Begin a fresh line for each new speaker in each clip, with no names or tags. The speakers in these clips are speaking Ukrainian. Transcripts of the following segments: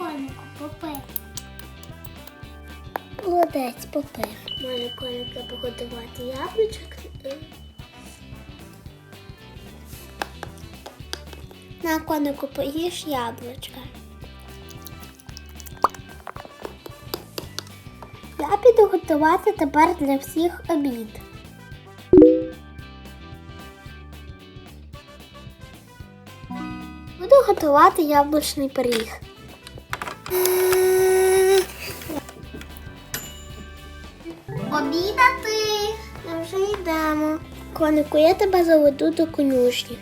конику, попив. Молодець, попив. Може коника погодувати яблучок. На конику поїж яблучка. Я піду готувати тепер для всіх обід. Буду готувати яблучний пиріг. Обідати. Ми вже йдемо. Конику, я тебе заведу до конюшні.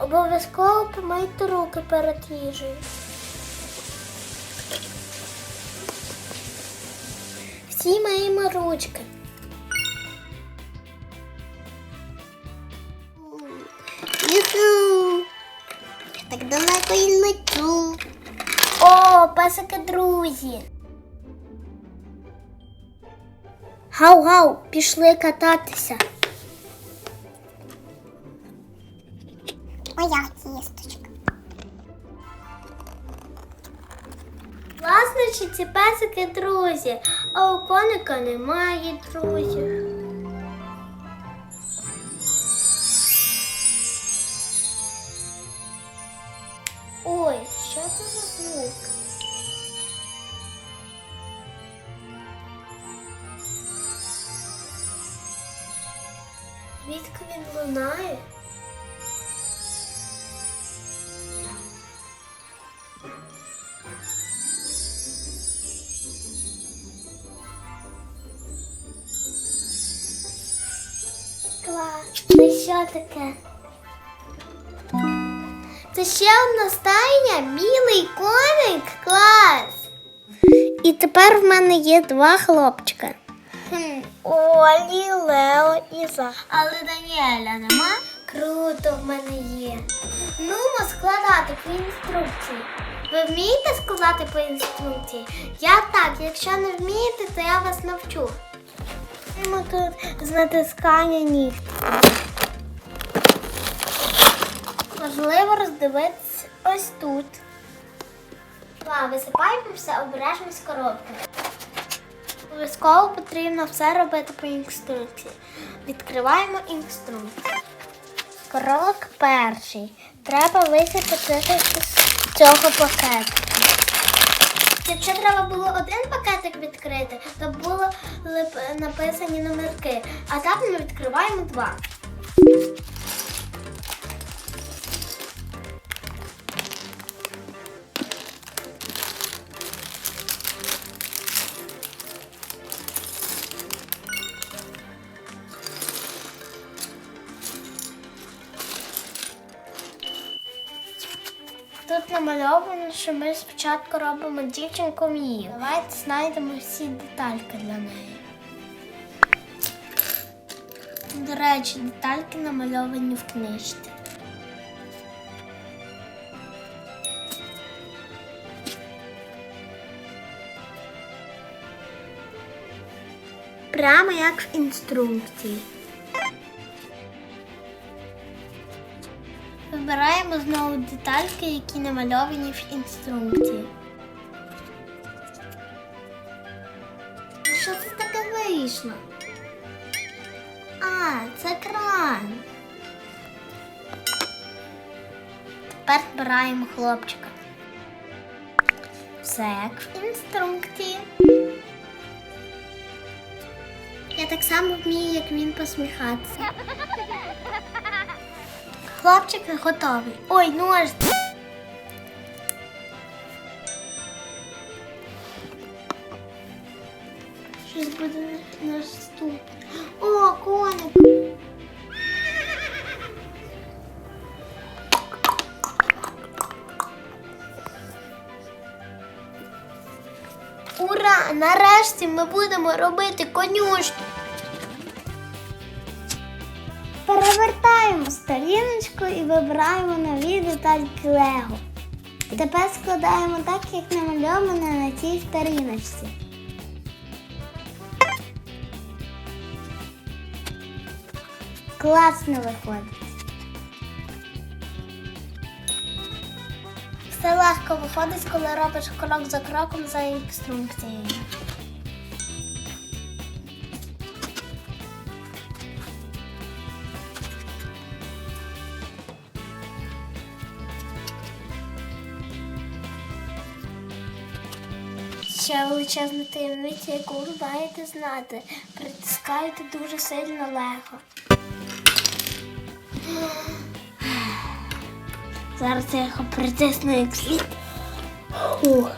Обов'язково помийте руки перед їжею. Всі маємо ручки. Песики друзі. Гау-гау, пішли кататися. Моя кісточка. Власне, чи ці песики друзі, а у коника немає друзів. Звідки він лунає? Це що таке? Це ще одна стайня, білий коник. Клас. І тепер в мене є два хлопчика. Олі, Лео і За. Але Даніеля нема? Круто в мене є. Ну, складати по інструкції. Ви вмієте складати по інструкції? Я так, якщо не вмієте, то я вас навчу. Ну тут з натискання нігтів. Важливо роздивитися ось тут. Висипаємо все обережно з коробки. Обов'язково потрібно все робити по інструкції. Відкриваємо інструкцію. Крок перший. Треба висипати з цього пакету. Якщо треба було один пакетик відкрити, то були написані номерки. А так ми відкриваємо два. Тут намальовано, що ми спочатку робимо дівчинку Мію. Давайте знайдемо всі детальки для неї. До речі, детальки намальовані в книжці. Прямо як в інструкції. Вибираємо знову детальки, які намальовані в інструкції. Що це таке вийшло? А, це кран. Тепер збираємо хлопчика. Все як в інструкції. Я так само вмію, як він посміхатися. Хлопчик готовий. Ой, ножниці. Щось буде наступне. О, коник. Ура! Нарешті ми будемо робити конюшню. Перевертаємо сторіночку і вибираємо нові детальки Лего. Тепер складаємо так, як намальовано на цій сторіночці. Класно виходить. Все легко виходить, коли робиш крок за кроком за інструкцією. Ще величезна таємниця, яку ви маєте знати. Притискаєте дуже сильно легко. Зараз я його притисну як слід. Ух.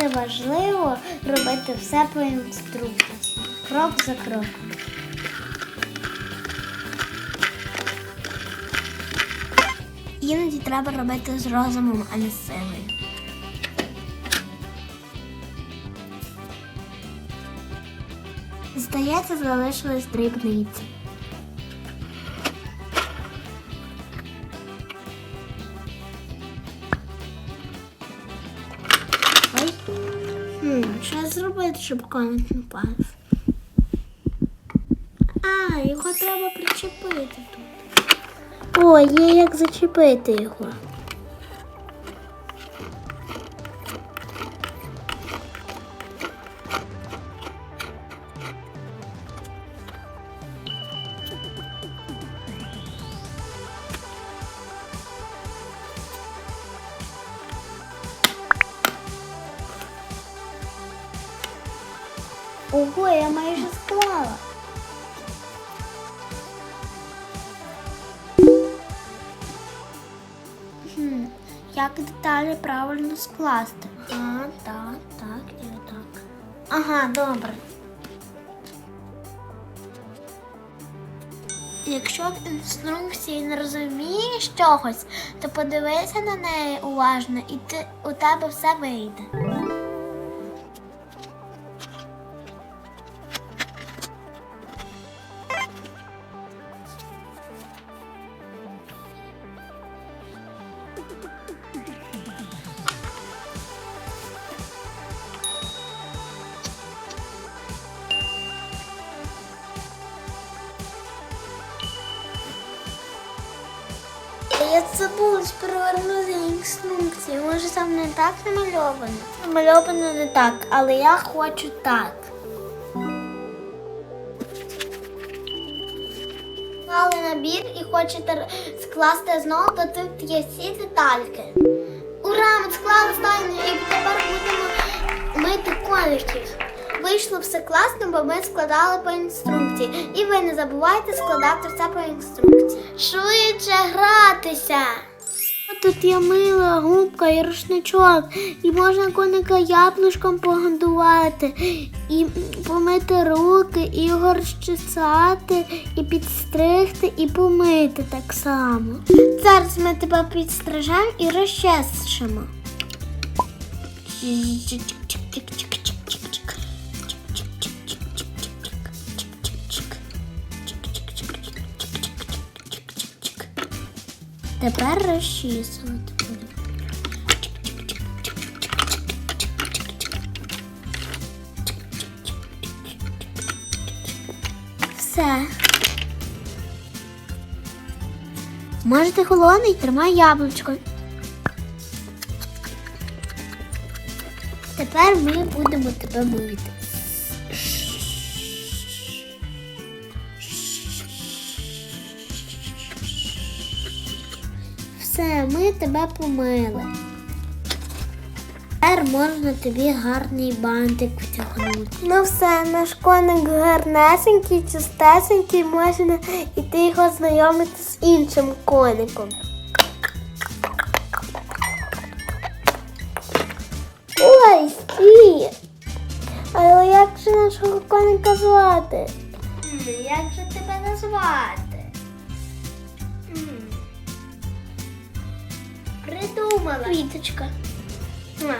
Дуже важливо робити все по інструкції, крок за кроком. Іноді треба робити з розумом, а не з силою. Здається, залишились дрібниці. Зробити, щоб коник не впав? А, його треба причепити тут. О, є як зачепити його. Ого, я майже склала. Хм, як деталі правильно скласти? А, так, так і так. Ага, добре. Якщо в інструкції не розумієш чогось, то подивися на неї уважно і ти, у тебе все вийде. Я забула перевернути інструкцію. Може там не так намальовано? Намальовано не так, але я хочу так. Мали набір і хочете скласти знову, то тут є всі детальки. Ура! Ми склали стайню і тепер будемо мити коників. Вийшло все класно, бо ми складали по інструкції. І ви не забувайте складати все по інструкції. Швидше гратися! Тут є мила, губка і рушничок, і можна коника яблучком погодувати, і помити руки, і його розчесати, і підстригти, і помити так само. Зараз ми тебе підстрижемо і розчесимо. Тепер розчісувати. Все. Може ти голодний, тримай яблучко. Тепер ми будемо тебе мити. Все, ми тебе помили. Тепер можна тобі гарний бантик втягнути. Ну все, наш коник гарнесенький, чистесенький, можна іти його знайомити з іншим коником. Ой, стій! Але як же нашого коника звати? Як же тебе назвати? Придумала. Квіточка. На.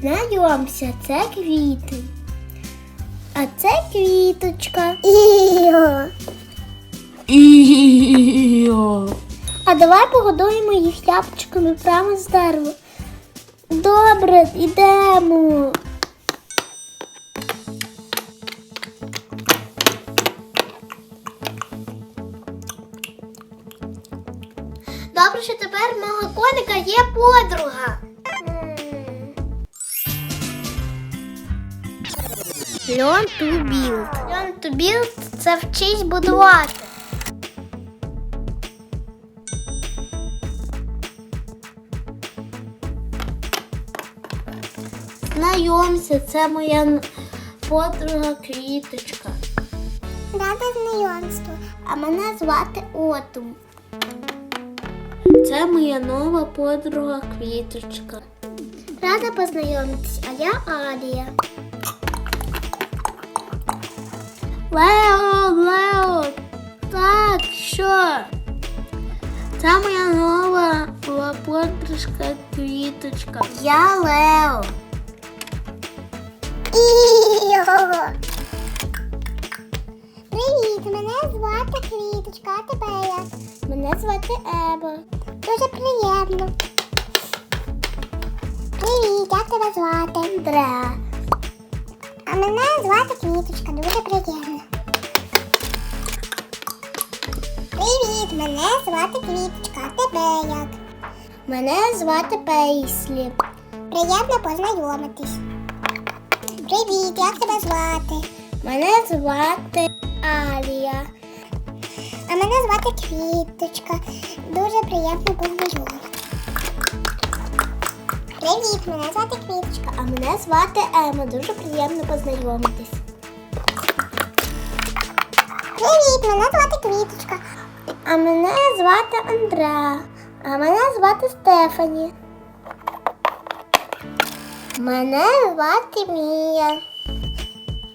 Знайомся, це квіти. А це квіточка. Іо.
Іо.
А давай погодуємо їх яблучками прямо з дерева. Добре, йдемо. Добре, що тепер мого коника є подруга. Learn to build. Learn to build – це вчись будувати. Знайомся, це моя подруга Квіточка. Рада знайомству. А мене звати Отум. Це моя нова подруга Квіточка. Рада познайомитись, а я Алія. Лео, Лео, так, що? Це моя нова була подружка Квіточка. Я Лео. Мене звати Ева. Дуже приємно. Привіт, як тебе звати? Андреа. А мене звати Квіточка, дуже приємно. Привіт, мене звати Квіточка, а тебе як? Мене звати Пейслі. Приємно познайомитись. Привіт, як тебе звати? Мене звати Алія. Мене звати Квіточка. Дуже приємно познайомитись. Привіт, мене звати Квіточка. А мене звати Ема. Дуже приємно познайомитись. Привіт, мене звати Квіточка. А мене звати Андреа. А мене звати Стефані. Мене звати Мія.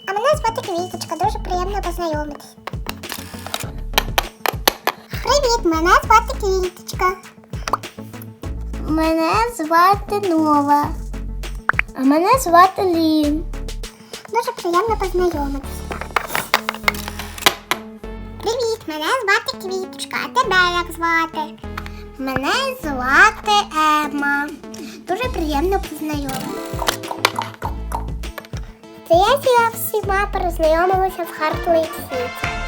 А мене звати Квіточка, дуже приємно познайомитись. Привіт, мене звати Квіточка. Мене звати Нова. А мене звати Лін. Дуже приємно познайомитись. Привіт, мене звати Квіточка, а тебе як звати? Мене звати Ема. Дуже приємно познайомитись. Це я всіма перезнайомилася в Хартлейк Сіті.